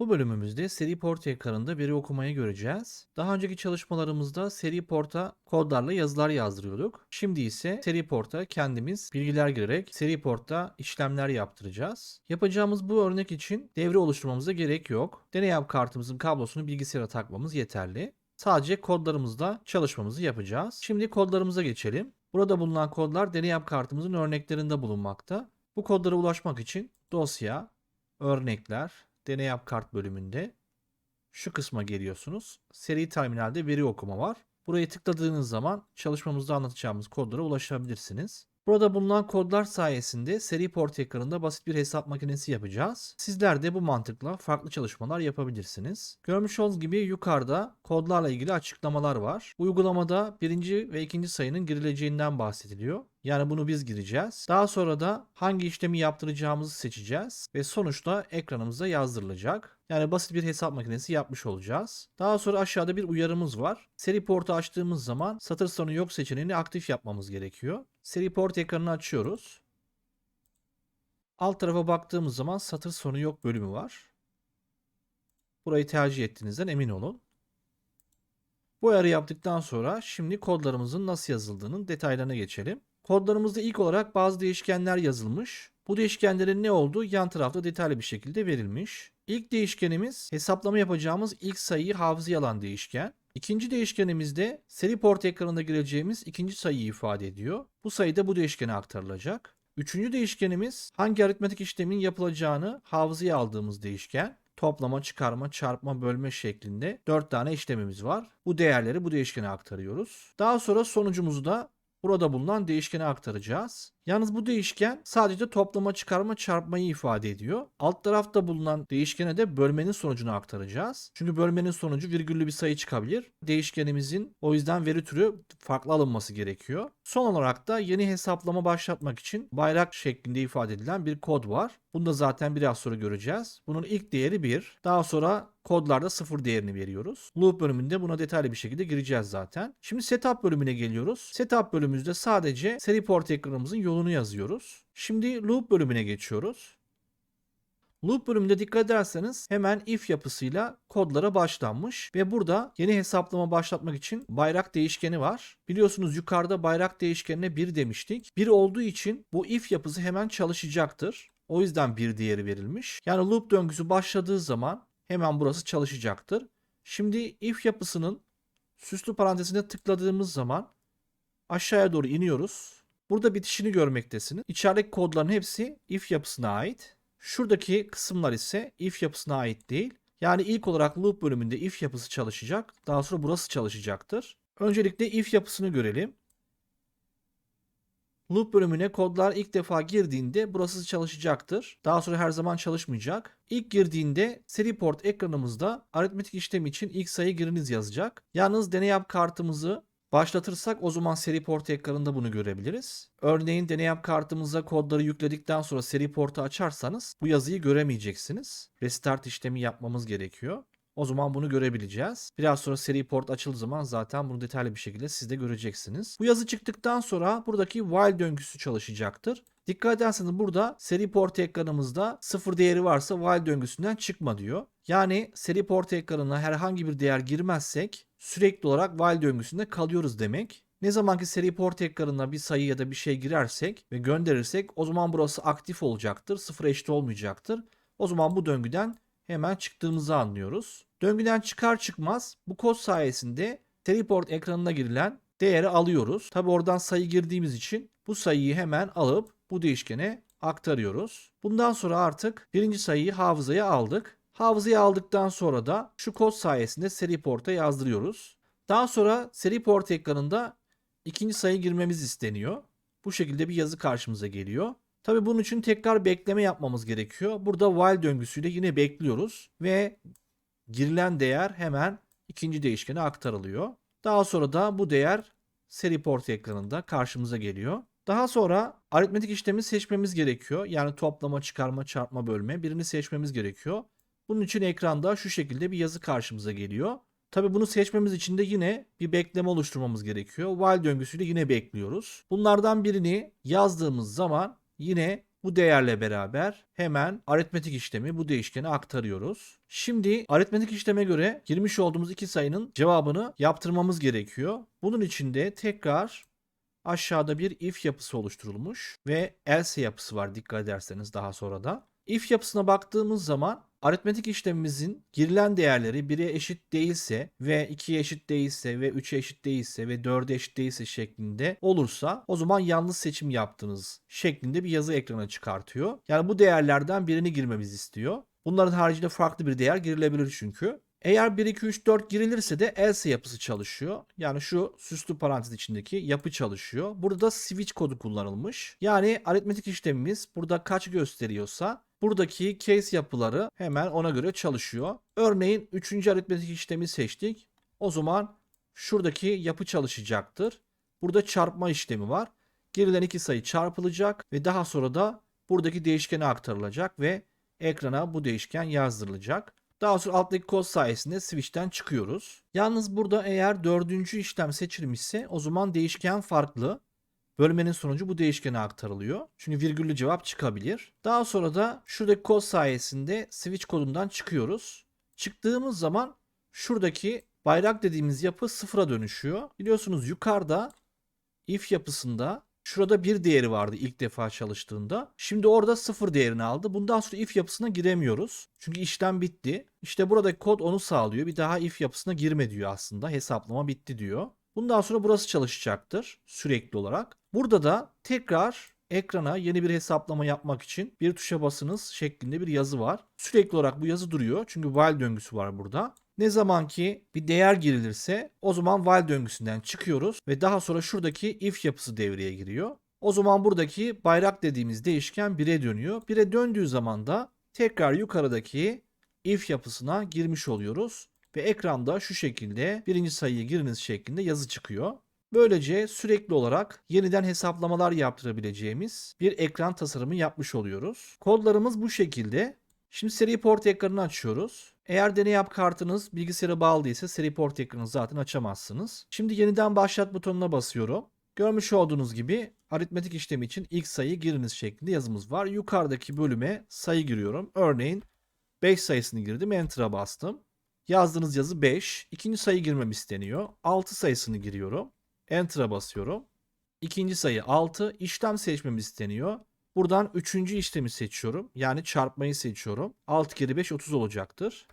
Bu bölümümüzde seri port ekranında veri okumayı göreceğiz. Daha önceki çalışmalarımızda seri porta kodlarla yazılar yazdırıyorduk. Şimdi ise seri porta kendimiz bilgiler girerek seri portta işlemler yaptıracağız. Yapacağımız bu örnek için devre oluşturmamıza gerek yok. Deney yap kartımızın kablosunu bilgisayara takmamız yeterli. Sadece kodlarımızla çalışmamızı yapacağız. Şimdi kodlarımıza geçelim. Burada bulunan kodlar deney yap kartımızın örneklerinde bulunmakta. Bu kodlara ulaşmak için dosya, örnekler, deney yap kart bölümünde şu kısma geliyorsunuz. Seri terminalde veri okuma var. Buraya tıkladığınız zaman çalışmamızda anlatacağımız kodlara ulaşabilirsiniz. Burada bulunan kodlar sayesinde seri port ekranında basit bir hesap makinesi yapacağız. Sizler de bu mantıkla farklı çalışmalar yapabilirsiniz. Görmüş olduğunuz gibi yukarıda kodlarla ilgili açıklamalar var. Uygulamada birinci ve ikinci sayının girileceğinden bahsediliyor. Yani bunu biz gireceğiz. Daha sonra da hangi işlemi yaptıracağımızı seçeceğiz ve sonuçta ekranımıza yazdırılacak. Yani basit bir hesap makinesi yapmış olacağız. Daha sonra aşağıda bir uyarımız var. Seri portu açtığımız zaman satır sonu yok seçeneğini aktif yapmamız gerekiyor. Seri port ekranını açıyoruz. Alt tarafa baktığımız zaman satır sonu yok bölümü var. Burayı tercih ettiğinizden emin olun. Bu ayarı yaptıktan sonra şimdi kodlarımızın nasıl yazıldığının detaylarına geçelim. Kodlarımızda ilk olarak bazı değişkenler yazılmış. Bu değişkenlerin ne olduğu yan tarafta detaylı bir şekilde verilmiş. İlk değişkenimiz hesaplama yapacağımız ilk sayıyı hafızaya alan değişken. İkinci değişkenimiz de seri port ekranında gireceğimiz ikinci sayıyı ifade ediyor. Bu sayı da bu değişkene aktarılacak. Üçüncü değişkenimiz hangi aritmetik işlemin yapılacağını hafızaya aldığımız değişken. Toplama, çıkarma, çarpma, bölme şeklinde 4 tane işlemimiz var. Bu değerleri bu değişkene aktarıyoruz. Daha sonra sonucumuzu da burada bulunan değişkene aktaracağız. Yalnız bu değişken sadece toplama, çıkarma, çarpmayı ifade ediyor. Alt tarafta bulunan değişkene de bölmenin sonucunu aktaracağız. Çünkü bölmenin sonucu virgüllü bir sayı çıkabilir. Değişkenimizin o yüzden veri türü farklı alınması gerekiyor. Son olarak da yeni hesaplama başlatmak için bayrak şeklinde ifade edilen bir kod var. Bunu da zaten biraz sonra göreceğiz. Bunun ilk değeri 1. Daha sonra kodlarda 0 değerini veriyoruz. Loop bölümünde buna detaylı bir şekilde gireceğiz zaten. Şimdi setup bölümüne geliyoruz. Setup bölümümüzde sadece seri port ekranımızın yolunu yazıyoruz. Şimdi loop bölümüne geçiyoruz. Loop bölümünde dikkat ederseniz hemen if yapısıyla kodlara başlanmış ve burada yeni hesaplama başlatmak için bayrak değişkeni var. Biliyorsunuz yukarıda bayrak değişkenine 1 demiştik. 1 olduğu için bu if yapısı hemen çalışacaktır. O yüzden bir değeri verilmiş. Yani loop döngüsü başladığı zaman hemen burası çalışacaktır. Şimdi if yapısının süslü parantezine tıkladığımız zaman aşağıya doğru iniyoruz. Burada bitişini görmektesiniz. İçerideki kodların hepsi if yapısına ait. Şuradaki kısımlar ise if yapısına ait değil. Yani ilk olarak loop bölümünde if yapısı çalışacak. Daha sonra burası çalışacaktır. Öncelikle if yapısını görelim. Loop bölümüne kodlar ilk defa girdiğinde burası çalışacaktır. Daha sonra her zaman çalışmayacak. İlk girdiğinde seri port ekranımızda aritmetik işlem için ilk sayı giriniz yazacak. Yalnız deney yap kartımızı başlatırsak o zaman seri port ekranında bunu görebiliriz. Örneğin deney yap kartımıza kodları yükledikten sonra seri portu açarsanız bu yazıyı göremeyeceksiniz. Restart işlemi yapmamız gerekiyor. O zaman bunu görebileceğiz. Biraz sonra seri port açıldığı zaman zaten bunu detaylı bir şekilde siz de göreceksiniz. Bu yazı çıktıktan sonra buradaki while döngüsü çalışacaktır. Dikkat ederseniz burada seri port ekranımızda sıfır değeri varsa while döngüsünden çıkma diyor. Yani seri port ekranına herhangi bir değer girmezsek sürekli olarak while döngüsünde kalıyoruz demek. Ne zamanki seri port ekranına bir sayı ya da bir şey girersek ve gönderirsek o zaman burası aktif olacaktır. Sıfır eşit olmayacaktır. O zaman bu döngüden hemen çıktığımızı anlıyoruz. Döngüden çıkar çıkmaz bu kod sayesinde seri port ekranına girilen değeri alıyoruz. Tabi oradan sayı girdiğimiz için bu sayıyı hemen alıp bu değişkene aktarıyoruz. Bundan sonra artık birinci sayıyı hafızaya aldık. Hafızaya aldıktan sonra da şu kod sayesinde seri porta yazdırıyoruz. Daha sonra seri port ekranında ikinci sayı girmemiz isteniyor. Bu şekilde bir yazı karşımıza geliyor. Tabi bunun için tekrar bekleme yapmamız gerekiyor. Burada while döngüsüyle yine bekliyoruz ve girilen değer hemen ikinci değişkene aktarılıyor. Daha sonra da bu değer seri port ekranında karşımıza geliyor. Daha sonra aritmetik işlemi seçmemiz gerekiyor. Yani toplama, çıkarma, çarpma, bölme birini seçmemiz gerekiyor. Bunun için ekranda şu şekilde bir yazı karşımıza geliyor. Tabi bunu seçmemiz için de yine bir bekleme oluşturmamız gerekiyor. While döngüsüyle yine bekliyoruz. Bunlardan birini yazdığımız zaman yine Bu değerle beraber hemen aritmetik işlemi bu değişkene aktarıyoruz. Şimdi aritmetik işleme göre girmiş olduğumuz iki sayının cevabını yaptırmamız gerekiyor. Bunun için de tekrar aşağıda bir if yapısı oluşturulmuş ve else yapısı var dikkat ederseniz daha sonra da. If yapısına baktığımız zaman aritmetik işlemimizin girilen değerleri 1'e eşit değilse ve 2'ye eşit değilse ve 3'e eşit değilse ve 4'e eşit değilse şeklinde olursa o zaman yanlış seçim yaptınız şeklinde bir yazı ekrana çıkartıyor. Yani bu değerlerden birini girmemizi istiyor. Bunların haricinde farklı bir değer girilebilir çünkü. Eğer 1, 2, 3, 4 girilirse de else yapısı çalışıyor. Yani şu süslü parantez içindeki yapı çalışıyor. Burada da switch kodu kullanılmış. Yani aritmetik işlemimiz burada kaç gösteriyorsa buradaki case yapıları hemen ona göre çalışıyor. Örneğin 3. aritmetik işlemi seçtik. O zaman şuradaki yapı çalışacaktır. Burada çarpma işlemi var. Girilen iki sayı çarpılacak ve daha sonra da buradaki değişkene aktarılacak ve ekrana bu değişken yazdırılacak. Daha sonra alttaki kod sayesinde switch'ten çıkıyoruz. Yalnız burada eğer dördüncü işlem seçilmişse o zaman değişken farklı. Bölmenin sonucu bu değişkene aktarılıyor. Çünkü virgüllü cevap çıkabilir. Daha sonra da şuradaki kod sayesinde switch kodundan çıkıyoruz. Çıktığımız zaman şuradaki bayrak dediğimiz yapı sıfıra dönüşüyor. Biliyorsunuz yukarıda if yapısında şurada bir değeri vardı ilk defa çalıştığında. Şimdi orada sıfır değerini aldı. Bundan sonra if yapısına giremiyoruz. Çünkü işlem bitti. İşte buradaki kod onu sağlıyor. Bir daha if yapısına girme diyor aslında. Hesaplama bitti diyor. Bundan sonra burası çalışacaktır sürekli olarak. Burada da tekrar ekrana yeni bir hesaplama yapmak için bir tuşa basınız şeklinde bir yazı var. Sürekli olarak bu yazı duruyor. Çünkü while döngüsü var burada. Ne zaman ki bir değer girilirse o zaman while döngüsünden çıkıyoruz ve daha sonra şuradaki if yapısı devreye giriyor. O zaman buradaki bayrak dediğimiz değişken 1'e dönüyor. 1'e döndüğü zaman da tekrar yukarıdaki if yapısına girmiş oluyoruz ve ekranda şu şekilde birinci sayıyı giriniz şeklinde yazı çıkıyor. Böylece sürekli olarak yeniden hesaplamalar yaptırabileceğimiz bir ekran tasarımı yapmış oluyoruz. Kodlarımız bu şekilde. Şimdi seri port ekranını açıyoruz. Eğer deney yap kartınız bilgisayara bağlı değilse seri port ekranını zaten açamazsınız. Şimdi yeniden başlat butonuna basıyorum. Görmüş olduğunuz gibi aritmetik işlemi için ilk sayı giriniz şeklinde yazımız var. Yukarıdaki bölüme sayı giriyorum. Örneğin 5 sayısını girdim. Enter'a bastım. Yazdığınız yazı 5. İkinci sayı girmem isteniyor. 6 sayısını giriyorum. Enter'a basıyorum. İkinci sayı 6. İşlem seçmem isteniyor. Buradan üçüncü işlemi seçiyorum. Yani çarpmayı seçiyorum. 6 kere 5 30 olacaktır.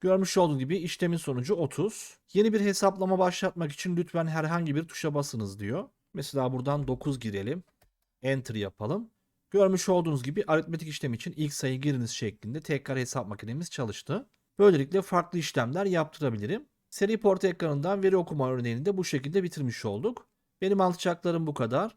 Görmüş olduğunuz gibi işlemin sonucu 30. Yeni bir hesaplama başlatmak için lütfen herhangi bir tuşa basınız diyor. Mesela buradan 9 girelim. Enter yapalım. Görmüş olduğunuz gibi aritmetik işlem için ilk sayı giriniz şeklinde tekrar hesap makinemiz çalıştı. Böylelikle farklı işlemler yaptırabilirim. Seri port ekranından veri okuma örneğini de bu şekilde bitirmiş olduk. Benim anlatacaklarım bu kadar.